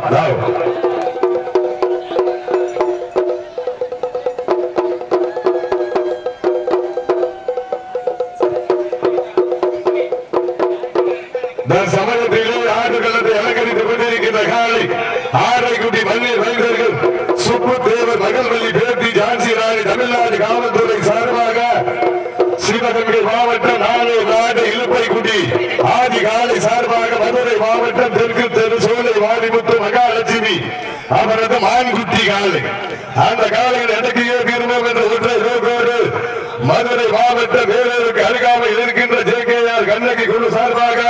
ライブ。அவரது மான்குட்டி காலை அந்த காலையில் அடக்கியே தீர்வோம் என்ற ஒற்றை நோக்கோடு மதுரை மாவட்டம் வேலூருக்கு அருகாமையில் இருக்கின்ற ஜே கே ஆர் கண்ணகி குழு சார்பாக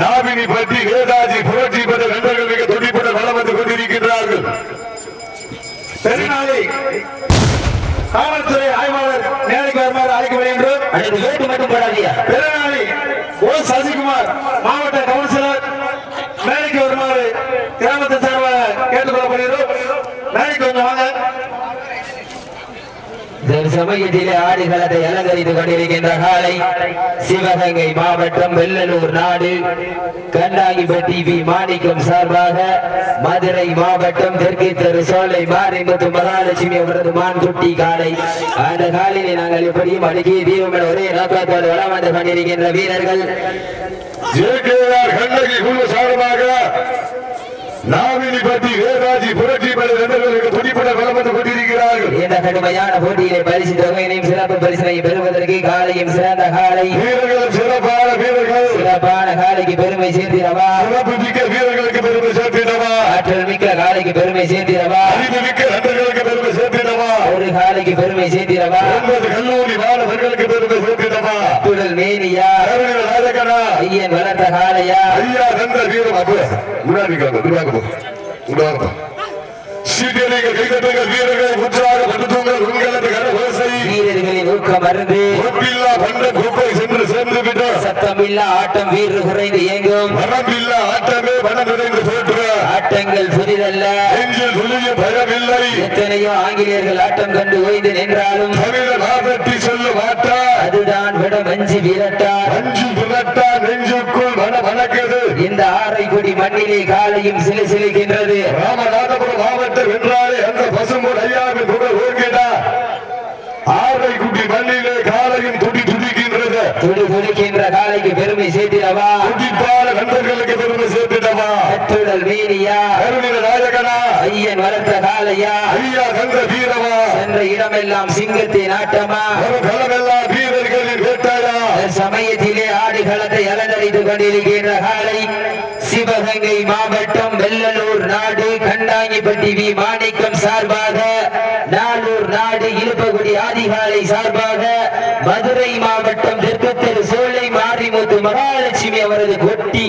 நாவினி பற்றி நேதாஜி புரட்சி பெற்ற நண்பர்கள் மிக துடிப்புடன் வளம் வந்து கொண்டிருக்கின்றார்கள். பெருநாளை காவல்துறை ஆய்வாளர் நேருக்கு வருமாறு மட்டும் போடாதீங்க. பெருநாளை ஓ சசிகுமார் மாவட்ட சமயத்திலே ஆடுகளத்தை அலங்கரித்துக் கொண்டிருக்கின்ற காலை சிவகங்கை மாவட்டம் வெள்ளலூர் நாடு. கண்டாங்கிப்பட்டி வி. மாணிக்கம் சார்பாக மதுரை மாவட்டம் தெற்கு தெரு சோலை மாரிமுத்து மகாலட்சுமி அவரது மான்குட்டி காலை. அந்த காலையில் நாங்கள் எப்படியும் அடுக்கி தீபம் என ஒரே நோக்கத்தோடு வளம் வந்து கொண்டிருக்கின்ற வீரர்கள். சார்பாக நாவினி பற்றி நேதாஜி புரட்சி பெற்ற நண்பர்கள் மிக துடிப்புடன் வளம் வந்து கொண்டிருக்கிறார்கள். இந்த கடுமையான போட்டியிலே பரிசு தொகையினையும் சிறப்பு பரிசினை பெறுவதற்கு காலையும் சிறந்த காலை. வீரர்களும் சிறப்பான வீரர்கள். சிறப்பான காலைக்கு பெருமை சேர்த்திடவா? சிறப்பு மிக்க வீரர்களுக்கு பெருமை சேர்த்திடவா? ஆற்றல் மிக்க காலைக்கு பெருமை சேர்த்திடவா? அறிவு மிக்க நண்பர்களுக்கு பெருமை சேர்த்திடவா? ஒரு காலைக்கு பெருமை சேர்த்திடவா? ஒன்பது கல்லூரி மாணவர்களுக்கு பெருமை சேர்த்திடவா? மேனியா. ஐயன் வளர்த்த காலையா? ஐயா தந்த வீரம் அப்போ முன்னாடி காங்க முன்னாடி போ. முன்னாடி போ. சீட்டியடிகள் கைதட்டுங்கள் வீரர்களை உற்சாகப்படுத்துங்கள் உங்களது கரகோசை வீரர்களின் ஊக்கம் மருந்து. ஒப்பில்லா பண்ட குப்பை சென்று சேர்ந்து விட்ட சத்தமில்லா ஆட்டம் வீரர் குறைந்து இயங்கும். மனமில்லா ஆட்டமே மனம் நிறைந்து போற்ற ஆட்டங்கள் புதிதல்ல. பயமில்லை எத்தனையோ ஆங்கிலேயர்கள் ஆட்டம் கண்டு ஓய்ந்து நின்றாலும் ஆபத்தி சொல்ல மாட்டா. அதுதான் விட மஞ்சி வீரட்டார். அஞ்சு புரட்டா நெஞ்சுக்குள் மன மணக்குது இந்த ஆரைக்குடி மண்ணிலே காலையும் சிலு சிலுக்கின்றது ராமநாதபுரம் மாவட்டம் வென்றாலே அந்த பசும்பொன் ஐயாவின் புகழ் ஓர்கிறா ஆரை குட்டி மண்ணிலே காலையும் துடி துடிக்கின்றது. துடி துடிக்கின்ற காலைக்கு பெருமை சேர்த்திடவா? துடிப்பான நண்பர்களுக்கு பெருமை சேர்த்திடவா கட்டுடல் மேனியா கருணில நாயகனா ஐயன் வளர்த்த காலையா ஐயா தந்த வீரமா. சென்ற இடமெல்லாம் சிங்கத்தின் ஆட்டமா களமெல்லாம் வீரர்களின் வேட்டாயா. சமயத்திலே ஆடுகளத்தை அலங்கரித்துக் கொண்டிருக்கின்ற காலை சிவகங்கை மாவட்டம் வெள்ளலூர் நாடு கண்டாங்கிப்பட்டி வி. மாணிக்கம் சார்பாக நாளூர் நாடு இழுப்பகுடி ஆதிகாலை சார்பாக மதுரை மாவட்டம் தெற்கு தெரு சோலை மாரிமுத்து மகாலட்சுமி அவரது கொட்டி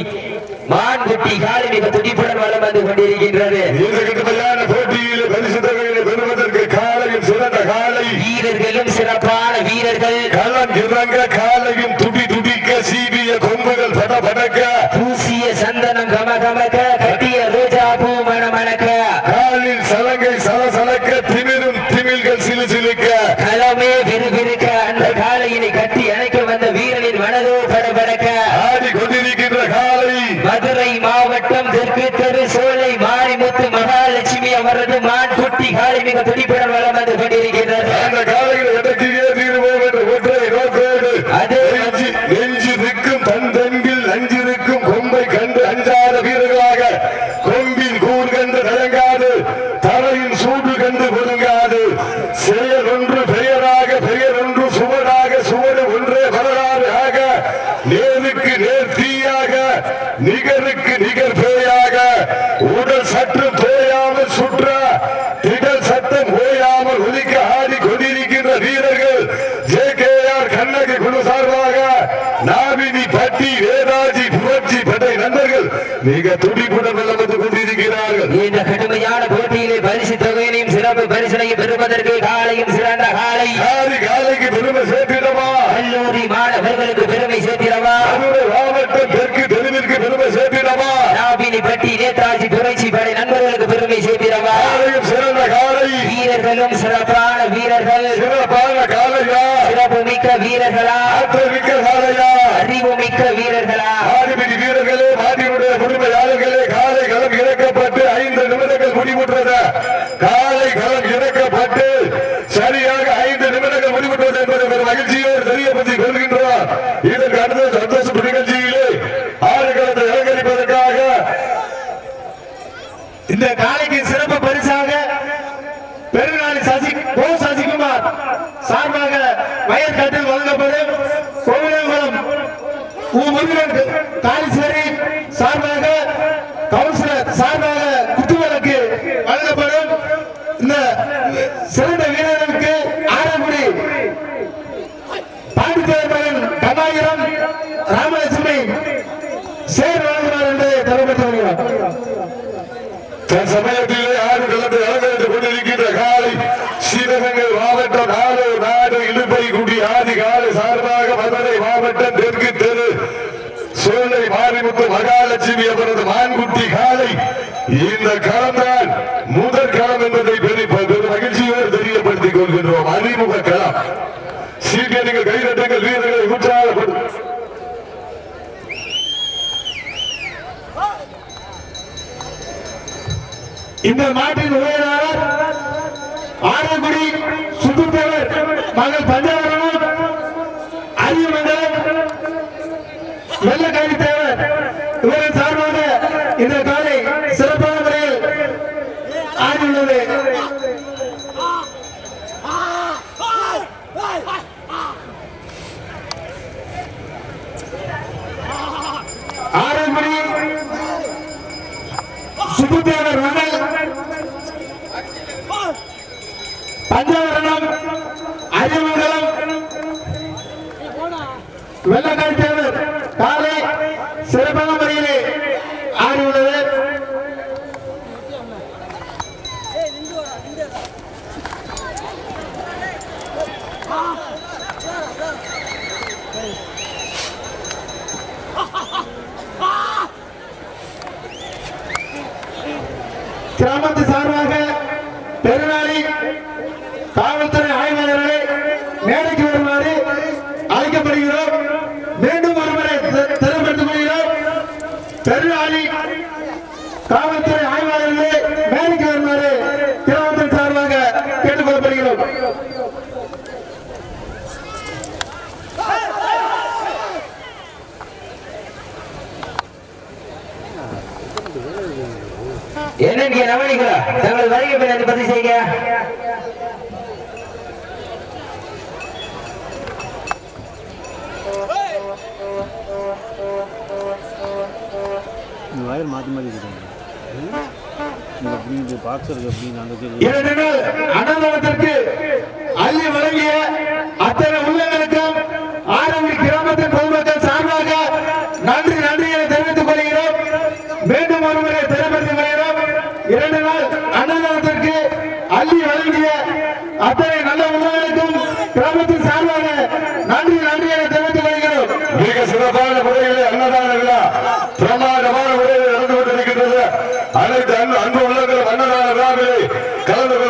மான்குட்டி காலை மிக துடிப்புடன் வலம் வந்து கொண்டிருக்கின்றது. கடுமையான போட்டியில் பரிசு தொகையை பெறுவதற்கு காலையும் சிறந்த காலை. வீரர்களும் சிறப்பான வீரர்கள். களம் இறங்க காலையும் துடி துடிக்க சீவிய கொம்புகள் பட படக்க பூசிய சந்தனம் கம கமக்க கட்டிய ரோஜா பூ மண மணக்க காலில் சலங்கை சலசலக்க திமிரும் திமில்கள் சிலு சிலுக்க களமே விறுவிறுக்க அந்த காளையினை கட்டி அணைக்க வந்த வீரனின் மனதோ படபடக்க ஆடி கொண்டிருக்கின்ற காலை மதுரை மாவட்டம் தெற்கு தெரு சோலை மாரிமுத்து மகாலட்சுமி அவரது மான் குட்டி காளை மிக துடிப்புடன் வளம் வந்து கொண்டிருக்கின்றது அந்த காலையில் எதற்கே தீர்வோம் என்ற ஒற்றை நோக்கோடு அது நெஞ்சு நெஞ்சு நிற்கும் தன் தன்பில் நஞ்சிருக்கும் கொம்பை கண்டு அஞ்சாத வீரர்களாக கொம்பின் கூர் கண்டு கலங்காது தலையின் சூடு கண்டு ஒதுங்காது செயல் ஒன்று பெயராக பெயர் ஒன்று சுவடாக சுவடு ஒன்றே வரலாறு ஆக நேருக்கு நேர் தீயாக நிகருக்கு நிகர் பேயாக உடல் சற்று தோயாமல் சுற்ற திடல் சத்தம் ஓயாமல் ஒலிக்க ஆடி கொண்டிருக்கின்ற வீரர்கள் ஜே கே ஆர் கண்ணகி குழு சார்பாக நாவினி பட்டி வேதாஜி புரட்சி படை நண்பர்கள் மிக துடிப்புடன் வெள்ளம் வந்து கொண்டிருக்கிறார்கள் இந்த கடுமையான போட்டியிலே பரிசு தொகையினையும் சிறப்பு பரிசனையும் பெறுவதற்கு காலையும் சிறந்த காலை காலைக்கு பெருமை சேர்த்திடவா? கல்லூரி மாணவர்களுக்கு பெருமை சேர்த்திடவா? மாவட்டம் தெற்கு தெருவிற்கு பெருமை சேர்த்திடவா? நாபினி பட்டி நேதாஜி புரட்சி படை நண்பர்களுக்கு பெருமை சேர்த்திடவா? சிறந்த காலை. வீரர்களும் சிறப்பான வீரர்கள். சிறப்பான காலையா? சிறப்பு மிக்க வீரர்களா ஆற்றல் மிக்க காலையா அறிவு மிக்க வீரர்களா ஆதிபதி வீரர்களே மாட்டினுடைய உரிமையாளர்களே காலை களம் இறக்கப்பட்டு இந்த காலைக்கு சிறப்பு பரிசாக பெருநாளி சசி கோ சசிகுமார் சார்பாக வயற்காட்டில் வழங்கப்படும் கோவிலங்குளம் உ முருகன் காளீஸ்வரி சார்பாக கவுன்சிலர் சார்பாக குத்துவிளக்கு வழங்கப்படும் இந்த சிறந்த வீரர்களுக்கு ஆரங்குடி பாண்டித்தேவர் மகன் கண்ணாயிரம் ராமலட்சுமி சேர் வழங்குவார் என்று தலைமைத்து வருகிறார் தன் சமயத்திலே ஆறு களத்தை அலங்கரித்துக் கொண்டிருக்கின்ற காலை சிவகங்கை மாவட்டம் நாலூர் நாடு இழுப்பை குடி ஆதி சார்பாக மதுரை மாவட்டம் தெற்கு தெரு சோலை மாரிமுத்து மகாலட்சுமி அவரது மான்குட்டி காலை. இந்த களம்தான் முதல் களம் என்பதை பெரிய பெரும் மகிழ்ச்சியோடு தெரியப்படுத்திக் கொள்கின்றோம். அறிமுக களம் சீக்கிரங்கள் கைதட்டுங்கள் வீரர்களை உற்சாகப்படும் இந்த மாட்டின் உரையாளர் ஆரங்குடி சுத்துத்தேவர் மகள் பஞ்சாவரம் வெள்ளக்காரி தேவர் இவரின் சார்பாக இந்த காலை சிறப்பான முறையில் ஆடியுள்ளது. ஆரங்குடி சுப்புத்தேவர் மகள் பஞ்சவரணம் சிறப்பான முறையிலே ஆடியுள்ளது கிராமத்து சார்பாக பெருநாளி காவல்துறை ஆய்வாளர்களை மேடைக்கு வருமாறு அழைக்கப்படுகிறோம் மீண்டும் ஒருமுறை தெ- தெளிவுபடுத்திக் கொள்கிறோம் பெருநாளி காவல்துறை ஆய்வாளர்களை மேடைக்கு வருமாறு கிராமத்தின் சார்பாக கேட்டுக்கொள்ளப்படுகிறோம் என்னென்ன நவனிகளா தங்கள் வருகை பிறகு பதிவு செய்ய இந்த வயர் மாற்றி மாற்றி அன்னதானத்திற்கு அள்ளி வழங்கிய அத்தனை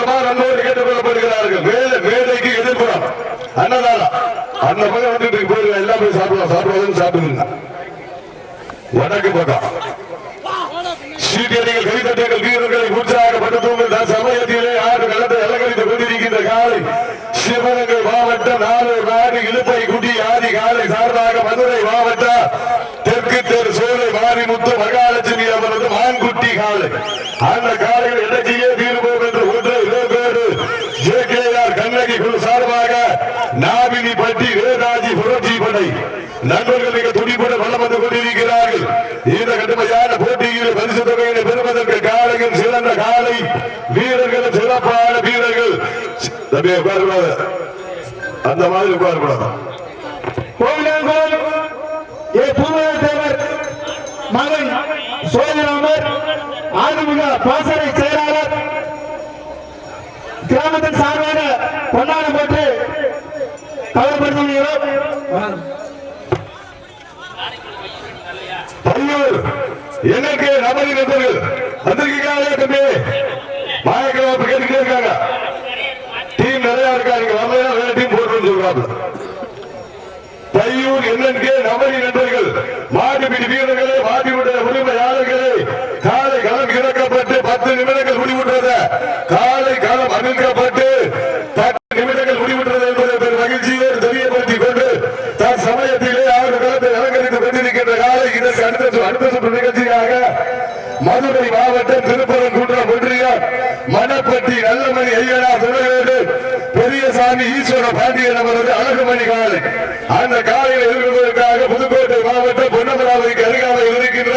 கலந்து கொள்ளுமாறு மேடைக்கு எதிர்ப்புறம். அன்னதானம். அந்த பக்கம் வந்துட்டு போயிருங்க எல்லாம் போய் சாப்பிடுங்க. வடக்கு பக்கம். சீட்டியடிகள் வீரர்களை உற்சாகப்படுத்துங்கள் சமயத்திலே ஆறு கொண்டிருக்கின்ற காலை. சிவகங்கை மாவட்டம் நாலூர் நாடு இழுப்பை குடி ஆதி காலை சார்பாக மதுரை மாவட்டம் தெற்கு தெரு சோலை மாரிமுத்து மகாலட்சுமி அவரது மான்குட்டி காலை. அந்த காலையில் இலக்கிய தீர்வோம் என்று ஒன்று Ilampedu J K R Kannagi குழு சார்பாக நாவினி பட்டி வேதாஜி புரட்சி படை நண்பர்கள் மிக துடிப்புட வளம் வந்து கொண்டிருக்கிறார்கள். இந்த கடுமையான போட்டியில் பரிசு தொகையினை பெறுவதற்கு காலையும் சிறந்த காலை. வீரர்களும் சிறப்பான வீரர்கள். தம்பி உட்காரக்கூடாது. அந்த மாதிரி உட்காரக்கூடாது. கோவிலங்கோல் ஏ பூமர மகன் சோதராமர் ஆறுமுக பாச செயலாளர் கிராமத்தின் சார்பாக பொன்னாடம் போட்டு கவலைப்படுத்துகிறோம் எனக்கு நபரி நண்பர்கள் வந்திருக்கீங்களா தம்பி? மாயக்கிழமை கேட்டுக்கிட்டே இருக்காங்க. டீம் நிறைய இருக்கா? நீங்க வரலையா வேற டீம் போட்டுன்னு சொல்றாங்க பையூர் என்னென்கே நபரி நண்பர்கள் மாட்டுப்பிடி வீரர்களே மாட்டிவிட உரிமையாளர்களே காலை களம் இறக்கப்பட்டு பத்து நிமிடங்கள் முடிவுற்றது. காலை களம் அமைக்கப்பட்டு பத்து நிமிடங்கள் முடிவுற்றது என்பதை பெரும் மகிழ்ச்சியோடு தெரியப்படுத்திக் கொண்டு தன் சமயத்திலே ஆறு களத்தை அலங்கரித்துக் கொண்டிருக்கின்ற காலை இதற்கு அடுத்த சு- அடுத்த சுற்று நிகழ்ச்சியாக மதுரை மாவட்ட மாவட்டம் திருப்பரங்குன்றம் ஒன்றியம் மணப்பட்டி நல்லமணி ஐயனா துணையோடு பெரியசாமி ஈஸ்வர பாண்டியன் அவரது அழகுமணி காலை. அந்த காலையில் எதிர்கொள்வதற்காக புதுக்கோட்டை மாவட்டம் பொன்னமராவதிக்கு அருகாமையில் இருக்கின்ற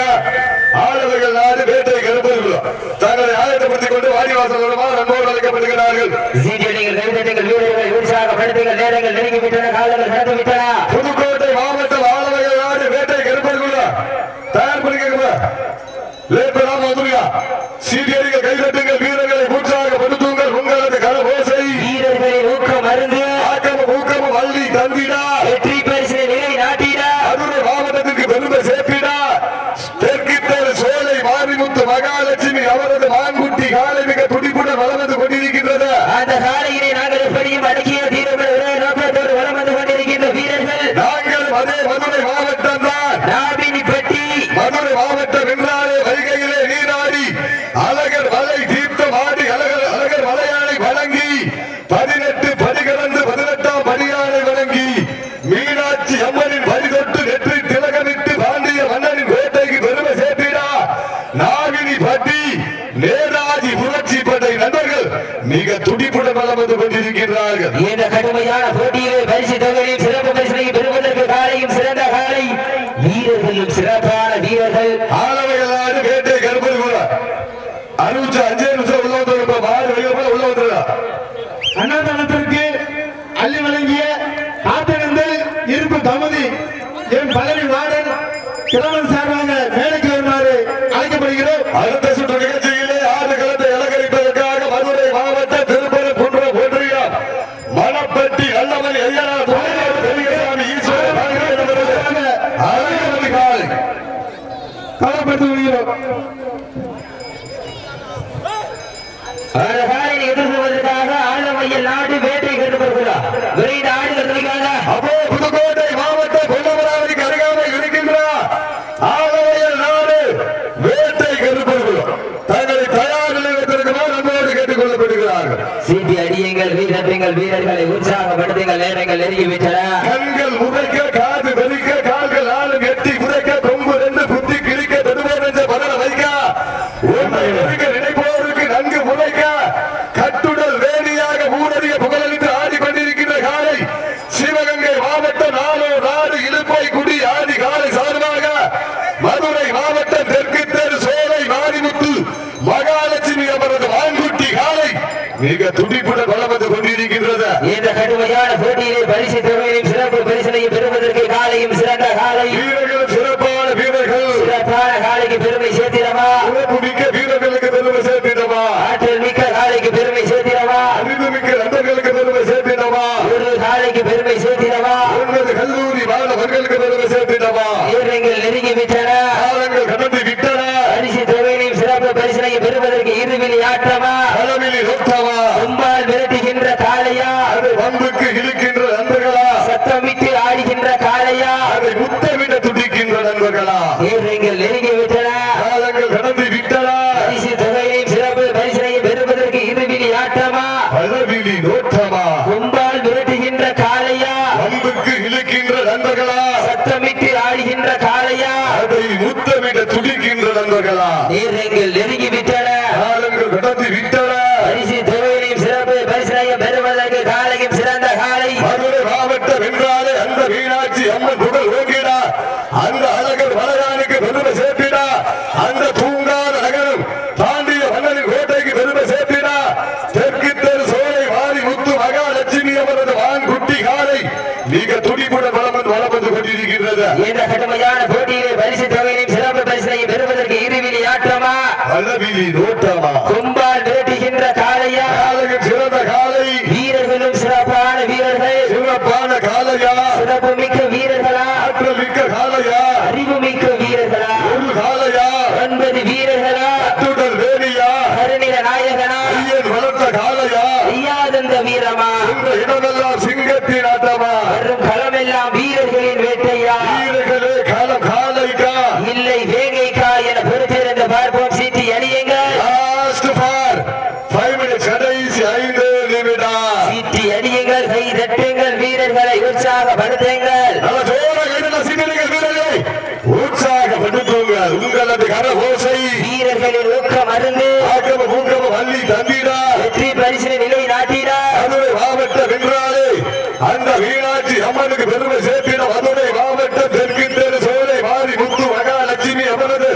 ஆளுநர்கள் நாடு வேட்டை கருப்பதுள்ளோம் தங்களை ஆயத்தப்படுத்திக் கொண்டு வாடிவாசல் மூலமாக நண்பர்கள் அழைக்கப்படுகிறார்கள். வீரர்கள் உற்சாகப்படுத்துங்கள் நேரங்கள் நெருங்கி விட்டன காலங்கள் கடந்து விட்டன Pudukkottai también por el gobierno. மாவட்டம் வைகையிலே நீராடி அழகர் வலை தீர்த்த மாடி அழகர் அழகர் மலையானை வழங்கி பதினெட்டு படி கடந்து பதினெட்டாம் படியானை வழங்கி மீனாட்சி அம்மனின் படி தொட்டு நெற்றி திலகமிட்டு பாண்டிய மன்னனின் வேட்டைக்கு பெருமை சேர்த்திடா. நாகினி பட்டி நேதாஜி புரட்சி படை நண்பர்கள் மிக துடிப்புடன் வளம் வந்து கொண்டிருக்கிறார்கள் இந்த கடுமையான போட்டியிலே பரிசு தொகையில் சிறப்பு பரிசனை பெறுவதற்கு காலையும் சிறந்த காலை வீரர்களும் சிறப்பான வீரர்கள் ஆளவைகளாறு வேட்டை கருப்பது கூட அறுபத்தி அஞ்சு நிமிஷம் உள்ள வந்து மாறு வெளியே போல உள்ள வந்துடா அன்னதானத்திற்கு அள்ளி வழங்கிய காத்திருந்தல் இருப்பு தமதி என் பழனி வார்டன் கிழவன் சார்பாக மேடைக்கு வருமாறு அழைக்கப்படுகிறோம் அடுத்த சுற்று நிகழ்ச்சியிலே ஆறு களத்தை அலங்கரிப்பதற்காக மதுரை மாவட்ட திருப்பரங்குன்றம் ஒன்றியம் மணப்பட்டி நல்லமணி ஐயனா துணையோடு பெரியசாமி ஈஸ்வரன் பாண்டியன் அவரது அழகுமணி காலை கவலைப்படுத்தி வருகிறோம் அந்த காலையை எதிர்கொள்வதற்காக ஆழமையில் நாடு வேட்டை விரைந்து அப்போ புதுக்கோட்டை மாவட்ட இருக்கின்றார் ஆலவையல் நாடு வேட்டை கருப்பொருள் தங்களை தயார் நிலையத்திற்குமாறு நம்மோடு கேட்டுக் கொள்ளப்படுகிறார்கள் சீட்டி அடியுங்கள் வீரர்கள் வீரர்களை உற்சாகப்படுத்துங்கள் நேரங்கள் நெருங்கிவிட்டன கண்கள் உதைக்க காது வெடிக்க கால்கள் ஆளும் எட்டி குறைக்க கொம்பு ரெண்டு புத்தி கிழிக்க தொடுவோர் என்ற பதல வைக்க உண்மை நெருங்க நினைப்போருக்கு நன்கு முளைக்க கட்டுடல் வேணியாக ஊரறிய புகழளித்து ஆடிக்கொண்டிருக்கின்ற காலை சிவகங்கை மாவட்டம் நாளோ நாடு இழுப்பை குடி ஆதி காலை சார்பாக மதுரை மாவட்டம் தெற்கு தெரு சோலை மாரிமுத்து மகாலட்சுமி அவரது வான்குட்டி காலை மிக துடிப்புடன் வந்து கொண்டிருக்கின்றது. இந்த கடுமையான போட்டியிலே பரிசு தொகையிலும் சிறப்பு பரிசனையும் பெறுவதற்கு காலையும் சிறந்த காலை. வீரர்கள் சிறப்பான வீரர்கள். சிறப்பான காலைக்கு பெருமை சேர்த்திடவா? சிறப்பு மிக்க வீரர்களுக்கு பெருமை சேர்த்திடவா? ஆற்றல் மிக்க காலைக்கு பெருமை சேர்த்திடவா? அறிவு மிக்க நண்பர்களுக்கு பெருமை சேர்த்திடவா? ஒரு காலைக்கு பெருமை சேர்த்திடவா? கல்லூரி மாணவர்களுக்கு பெருமை சேர்த்திடவா? வீரர்கள் நெருங்கி விட்டன காலங்கள் கடந்து விட்டன பரிசு தொகையிலும் சிறப்பு பரிசனையும் பெறுவதற்கு இருவிழி ஆட்டமா களமில் நோக்கமா கும்பால் விரட்டுகின்ற காளையா அதை வம்புக்கு இழுக்கின்ற நண்பர்களா சத்தமிட்டு ஆடுகின்ற காளையா அதை முத்தமிட நண்பர்களா வீரர்கள் நெருங்கி விட்டன காலங்கள் கடந்து விட்டன. பரிசு தொகையிலும் சிறப்பு பரிசனையும் பெறுவதற்கு இருவிழி ஆட்டமா களவிழி நோட்டமா கும்பால் விரட்டுகின்ற காளையா? வம்புக்கு இழுக்கின்ற நண்பர்களா? சத்தமிட்டு ஆடுகின்ற காளையா? அதை முத்தமிட துடிக்கின்ற நண்பர்களா? வீரர்கள் நெருங்கி விட்டன காலங்கள் கடந்து விட்டன பரிசு தொகையிலும் சிறப்பு பரிசனையும் பெறுவதற்கு காலையும் சிறந்த காலை மதுரை மாவட்டம் என்றாலே அந்த மீனாட்சி அம்மன் புகழ் ஓங்கிடா அந்த அழகர் மலையானுக்கு பெருமை சேர்த்திடா அந்த தூங்காத நகரம் தாண்டிய மன்னனின் கோட்டைக்கு பெருமை சேர்த்திடா தெற்கு தெரு சோலை வாரி முத்து மகாலட்சுமி அவரது வான்குட்டி காலை மிக துடிப்புடன் வளம் வந்து வளம் வந்து கொண்டிருக்கின்றது இந்த கடுமையான போட்டியிலே பரிசு தொகையின் சிறப்பு பரிசனையும் பெறுவதற்கு இருவிழி ஆற்றமா அளவிலி நோட்டமா கும்பால் விரட்டுகின்ற காளையா காலையில் சிறந்த காலை வீரர்களும் சிறப்பான வீரர்கள் சிறப்பான காலையா சிறப்பு மிக்க வீரர்களா ஆற்றல் மிக்க காலையா அறிவு மிக்க வீரர்களா ஒரு காலையா ஒன்பது வீரர்களா அத்துடல் வேணியா கருநில நாயகனா ஐயன் வளர்த்த காலையா ஐயாதந்த வீரமா இந்த இடமெல்லாம் சிங்கத்தின் ஆட்டமா வரும் களமெல்லாம் வீரர்களின் வேட்டையா வீரர்களே காலம் காலைக்கா இல்லை வேங்கைக்கா என பொறுத்திருந்து பார்ப்போம் சீட்டி அணியுங்கள் லாஸ்ட் ஃபார் ஃபைவ் மினிட்ஸ் கடைசி ஐந்து நிமிடம் சீட்டி அணியுங்கள் கை தட்டுங்கள் வீரர்களை உற்சாகப்படுத்துங்கள் நல்ல ஜோர கைதல சீனியர்கள் வீரர்களே உற்சாகப்படுத்துங்கள் உங்களது கரகோசை வீரர்களின் ஊக்கம் மருந்து ஆக்கம ஊக்கம வள்ளி தந்திடா வெற்றி பரிசினை நிலை நாட்டினா மதுரை மாவட்ட வென்றாலே அந்த மீனாட்சி அம்மனுக்கு பெருமை சேர்த்திட மதுரை மாவட்டம் தெற்கு தெரு சோலை மாறி முத்து மகாலட்சுமி அமரது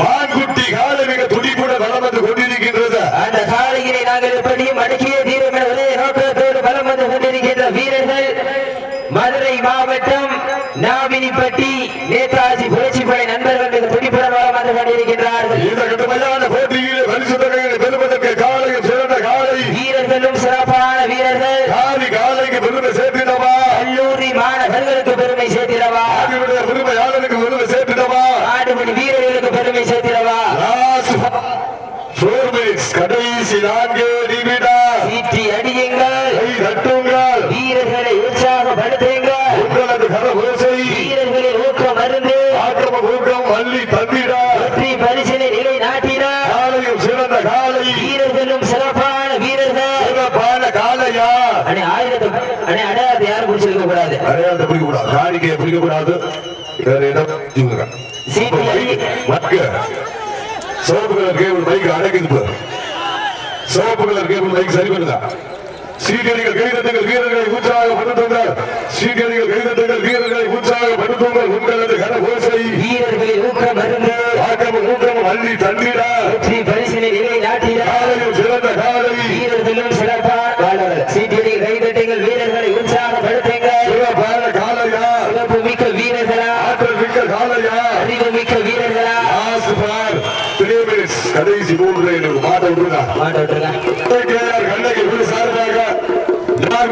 மான்குட்டி காலை மிக துடிப்புடன் வளம் வந்து கொண்டிருக்கின்றது அந்த காலையினை நாங்கள் எப்படியும் அடக்கிய தீரம் என ஒரே நோக்கத்தோடு பலம் வந்து கொண்டிருக்கின்ற வீரர்கள் மதுரை மாவட்டம் நாவினிப்பட்டி நேதாஜி புரட்சி படை நண்பர்கள் மிக துடிப்புடன் வளம் வந்து கொண்டிருக்கின்றார்கள். இந்த கடுமையான போட்டியிலே பரிசு தொகைகளை பெறுவதற்கு காலையில் சிறந்த காலை. வீரர்களும் சிறப்பான வீரர்கள். காரி காலைக்கு பெருமை சேர்த்திடவா? கல்லூரி மாணவர்களுக்கு பெருமை சேர்த்திடவா? ஆதியுடைய பெருமையாளருக்கு பெருமை சேர்த்திடவா? ஆடுபடி வீரர்களுக்கு பெருமை சேர்த்திடவா? லாஸ்ட் ஃபோர் மினிட்ஸ் கடைசி நான்கு நிமிடம் சீட்டி அடியுங்கள் கை தட்டுங்கள் வீரர்களை உற்சாகப்படுத்துங்கள் உங்களது கரபோசை வீரர்களின் ஊக்கம் மருந்து ஆக்கிரம ஊக்கம் வள்ளி தந்திட வெற்றி பரிசினை நிலை நாட்டினார் காலையும் சிறந்த காலை வீரர்களும் சிறப்பான வீரர்கள் சிறப்பான காலையா அண்ணே ஆயிரத்தை அண்ணே அடையாளத்தை யாரும் குடிச்சிருக்க கூடாது அடையாளத்தை பிடிக்க கூடாது காணிக்கையை பிடிக்க கூடாது வேற இடம் சிவப்பு கலர் கேபிள் பைக் அடைக்குது இப்ப. சிவப்பு கலர் கேபிள் பைக் சரி பண்ணுதா? சீக்கிரங்கள் கைதட்டுங்கள் வீரர்களை உற்சாகப்படுத்துங்கள் சீக்கிரங்கள் கைதட்டுங்கள் வீரர்களை உற்சாகப்படுத்துங்கள் உங்களது கரபோசை வீரர்களின் ஊக்கம் மருந்து ஆக்கமும் ஊக்கமும் அள்ளி தந்திட